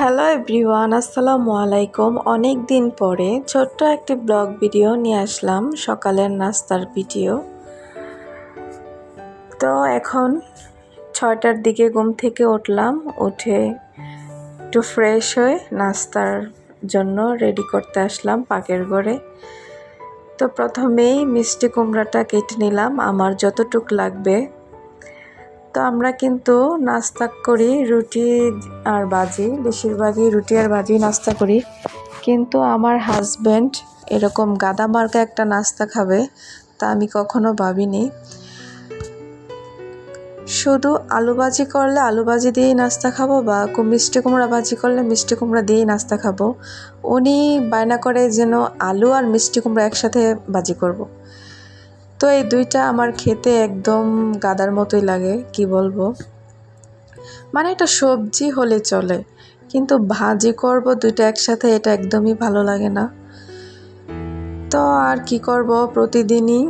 Hello everyone আসসালামু আলাইকুম। অনেক দিন পরে ছোট্ট একটি ব্লগ ভিডিও নিয়ে আসলাম, সকালের নাস্তার ভিডিও। তো এখন ছয়টার দিকে ঘুম থেকে উঠলাম, উঠে একটু ফ্রেশ হয়ে নাস্তার জন্য রেডি করতে আসলাম পাকের ঘরে। তো প্রথমেই মিষ্টি কুমড়াটা কেটে নিলাম, আমার যতটুক লাগবে। তো আমরা কিন্তু নাস্তা করি, রুটি আর বাজি বেশিরভাগই রুটি আর বাজি নাস্তা করি। কিন্তু আমার হাজব্যান্ড এরকম গাদা মার্কা একটা নাস্তা খাবে তা আমি কখনো ভাবিনি। শুধু আলু ভাজি করলে আলু ভাজি দিয়েই নাস্তা খাব বা মিষ্টি কুমড়া ভাজি করলে মিষ্টি কুমড়া দিয়েই নাস্তা খাব। উনি বায়না করে যেন আলু আর মিষ্টি কুমড়া একসাথে ভাজি করব। তো এই দুইটা আমার খেতে একদম গাদার মতোই লাগে, কি বলব? মানে এটা সবজি হলে চলে, কিন্তু ভাজি করব দুইটা একসাথে এটা একদমই ভালো লাগে না। তো আর কি করব? প্রতিদিনই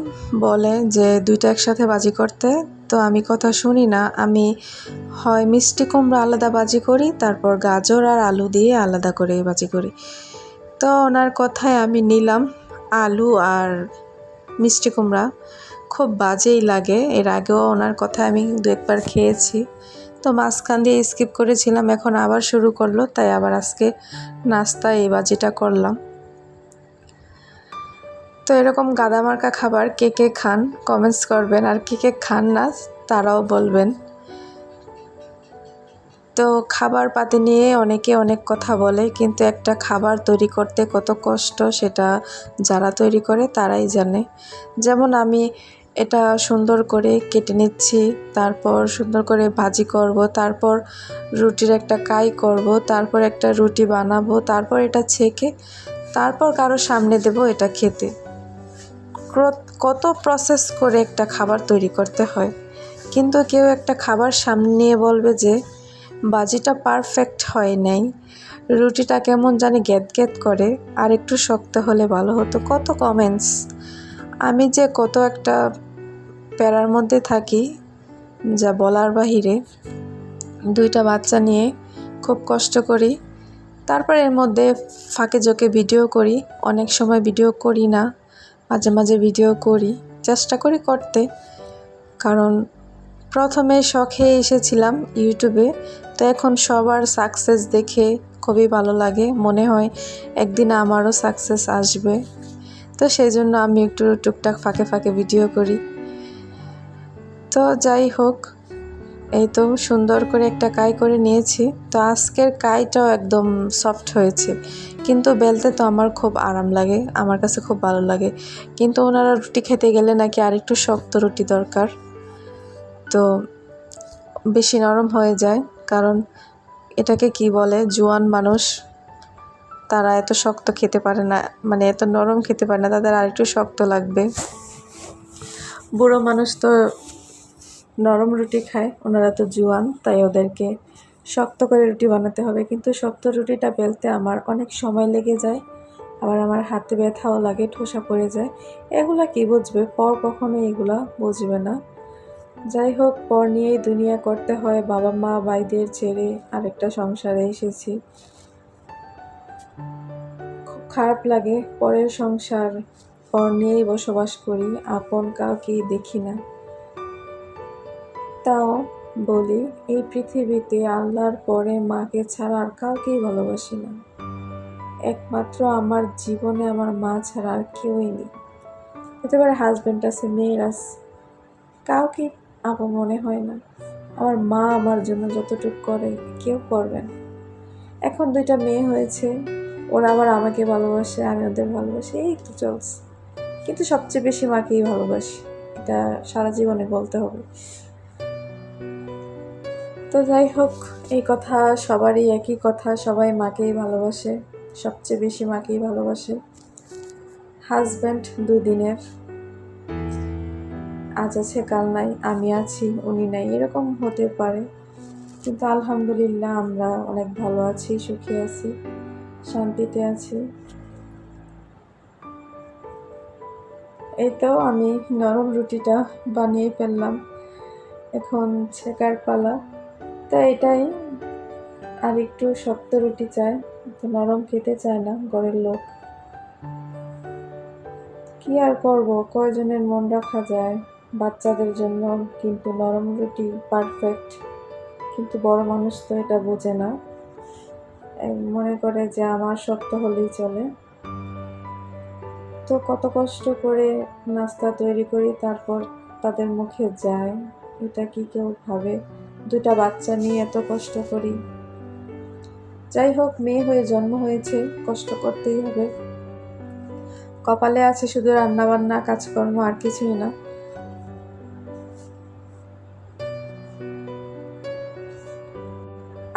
বলে যে দুইটা একসাথে বাজি করতে, তো আমি কথা শুনি না, আমি হয় মিষ্টি কুমড়া আলাদা বাজি করি, তারপর গাজর আর আলু দিয়ে আলাদা করে বাজি করি। তো ওনার কথায় আমি নিলাম আলু আর মিষ্টি কুমড়া। খুব বাজেই লাগে। এর আগেও ওনার কথা আমি দু একবার খেয়েছি। তো মাঝখান দিয়ে স্কিপ করেছিলাম, এখন আবার শুরু করল, তাই আবার আজকে নাস্তা এই বাজিটা করলাম। তো এরকম গাদামার্কা খাবার কে কে খান কমেন্টস করবেন। আর কে কে খান না, তারাও বলবেন। তো খাবার পাতি নিয়ে অনেকে অনেক কথা বলে, কিন্তু একটা খাবার তৈরি করতে কত কষ্ট সেটা যারা তৈরি করে তারাই জানে। যেমন আমি এটা সুন্দর করে কেটে নিচ্ছি, তারপর সুন্দর করে ভাজি করব, তারপর রুটির একটা কাই করব, তারপর একটা রুটি বানাবো, তারপর এটা ছেঁকে, তারপর কারও সামনে দেব এটা খেতে। কত প্রসেস করে একটা খাবার তৈরি করতে হয়। কিন্তু কেউ একটা খাবার সামনে নিয়ে বলবে যে বাজিটা পারফেক্ট হয় নাই। রুটিটা কেমন জানি গ্যাত গ্যাত করে, আর একটু শক্ত হলে ভালো হতো। কত কমেন্টস আমি যে কত একটা প্যারার মধ্যে থাকি, যা বলার বাহিরে, দুইটা বাচ্চা নিয়ে খুব কষ্ট করি। তারপর এর মধ্যে ফাঁকে জোকে ভিডিও করি। অনেক সময় ভিডিও করি না, মাঝে মাঝে ভিডিও করি। চেষ্টা করি করতে। কারণ প্রথমে শখে এসেছিলাম ইউটিউবে তো এখন সবার সাকসেস দেখে খুবই ভালো লাগে। মনে হয় একদিন আমারও সাকসেস আসবে। তো সেই জন্য আমি একটু টুকটাক ফাঁকে ফাঁকে ভিডিও করি। তো যাই হোক, এই তো সুন্দর করে একটা কাই করে নিয়েছি। তো আজকের কাইটাও একদম সফট হয়েছে। কিন্তু বেলতে তো আমার খুব আরাম লাগে, আমার কাছে খুব ভালো লাগে। কিন্তু ওনারা রুটি খেতে গেলে নাকি আরেকটু শক্ত রুটি দরকার। তো বেশি নরম হয়ে যায়। কারণ এটাকে কি বলে? জোয়ান মানুষ। তারা এত শক্ত খেতে পারে না মানে এত নরম খেতে পারে না, তাদের আরেকটু শক্ত লাগবে। বুড়ো মানুষ তো নরম রুটি খায়, ওনারা তো জোয়ান, তাই ওদেরকে শক্ত করে রুটি বানাতে হবে। কিন্তু শক্ত রুটিটা বেলতে আমার অনেক সময় লেগে যায়। আবার আমার হাতে ব্যথাও লাগে, ঠোসা পড়ে যায়। এগুলা কি বুঝবে? পর কখনো এগুলা বুঝবে না। যাই হোক, পর নিয়েই দুনিয়া করতে হয় বাবা, মা, ভাইদের ছেড়ে আরেকটা সংসারে এসেছি। খুব খারাপ লাগে পরের সংসার, পর নিয়েই বসবাস করি, আপন কাউকেই দেখি না। তাও বলি, এই পৃথিবীতে আল্লাহর পরে মাকে ছাড়া আর কাউকেই ভালোবাসি না। একমাত্র আমার জীবনে আমার মা ছাড়া আর কেউই নেই। হতে পারে হাজব্যান্ড আছে, মেয়ের আছে, কাউকে আপন মনে হয় না। আমার মা আমার জন্য যতটুকু করে, কেউ করবে না। এখন দুইটা মেয়ে হয়েছে, ওরা আবার আমাকে ভালোবাসে, আমি ওদের ভালোবাসি, এই তো চলছে। কিন্তু সবচেয়ে বেশি মাকেই ভালোবাসি, এটা সারা জীবনে বলতে হবে। তো যাই হোক, এই কথা সবারই একই কথা, সবাই মাকেই ভালোবাসে, সবচেয়ে বেশি মাকেই ভালোবাসে। হাজব্যান্ড দুদিনের। আজ আছে, কাল নাই, আমি আছি, উনি নাই, এরকম হতে পারে। কিন্তু আলহামদুলিল্লাহ আমরা অনেক ভালো আছি, সুখী আছি, শান্তিতে আছি। এই তো আমি নরম রুটিটা বানিয়ে ফেললাম, এখন ছেকার পালা। তো এটাই, আর একটু শক্ত রুটি চায় তো নরম খেতে চায় না ঘরের লোক। কি আর করব, কয়জনের মন রাখা যায়? বাচ্চাদের জন্য কিন্তু নরম রুটি পারফেক্ট কিন্তু বড় মানুষ তো এটা বোঝে না। মনে করে যে আমার শক্ত হলেই চলে। তো কত কষ্ট করে নাস্তা তৈরি করি, তারপর তাদের মুখে যায়। এটা কি কেউ ভাবে? দুটা বাচ্চা নিয়ে এত কষ্ট করি। যাই হোক, মেয়ে হয়ে জন্ম হয়েছে, কষ্ট করতেই হবে। কপালে আছে শুধু রান্না বান্না কাজকর্ম, আর কিছুই না।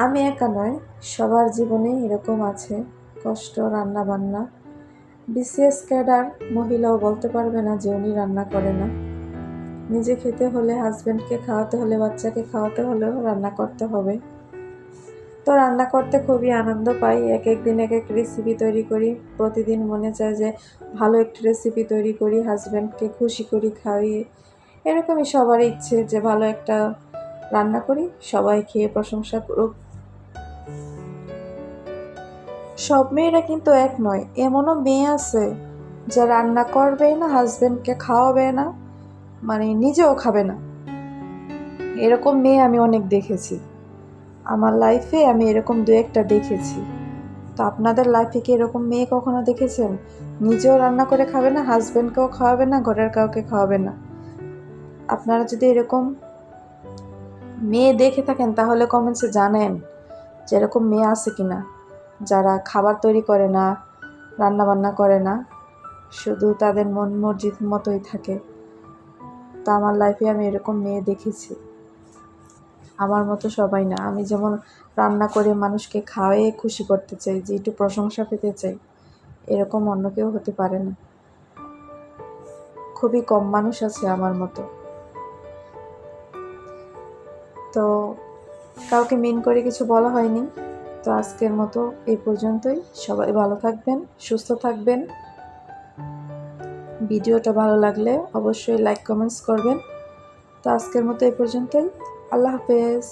আমি একা নয় সবার জীবনে এরকম আছে, কষ্ট রান্না বান্না বিসিএস ক্যাডার মহিলাও বলতে পারবে না যে উনি রান্না করে না। নিজে খেতে হলে হাজব্যান্ডকে খাওয়াতে হলে বাচ্চাকে খাওয়াতে হলেও রান্না করতে হবে। তো রান্না করতে খুবই আনন্দ পাই, এক এক দিন এক এক রেসিপি তৈরি করি। প্রতিদিন মনে চায় যে ভালো একটি রেসিপি তৈরি করি হাজব্যান্ডকে খুশি করি খাওয়িয়ে এরকমই সবার ইচ্ছে যে ভালো একটা রান্না করি, সবাই খেয়ে প্রশংসা করুক। সব মেয়েরা কিন্তু এক নয়, এমনও মেয়ে আছে যা রান্না করবে না হাজব্যান্ডকে খাওয়াবে না মানে নিজেও খাবে না। এরকম মেয়ে আমি অনেক দেখেছি। আমার লাইফে আমি এরকম দু একটা দেখেছি। তো আপনাদের লাইফে কি এরকম মেয়ে কখনো দেখেছেন? নিজেও রান্না করে খাবে না হাজব্যান্ডকেও খাওয়াবে না, ঘরের কাউকে খাওয়াবে না। আপনারা যদি এরকম মেয়ে দেখে থাকেন, তাহলে কমেন্টসে জানেন যে এরকম মেয়ে আছে কি না যারা খাবার তৈরি করে না রান্না বান্না করে না, শুধু তাদের মন মর্জিদ মতোই থাকে। তা আমার লাইফে আমি এরকম মেয়ে দেখেছি। আমার মতো সবাই না। আমি যেমন রান্না করে মানুষকে খাওয়াই খুশি করতে চাই, যে একটু প্রশংসা পেতে চাই, এরকম অন্য কেউ হতে পারে না। খুবই কম মানুষ আছে আমার মতো। তো কাউকে মিন করে কিছু বলা হয়নি। তো আজকের মতো এই পর্যন্তই। সবাই ভালো থাকবেন, সুস্থ থাকবেন। ভিডিওটা ভালো লাগলে অবশ্যই লাইক কমেন্টস করবেন। তো আজকের মতো এই পর্যন্তই। আল্লাহ হাফেজ।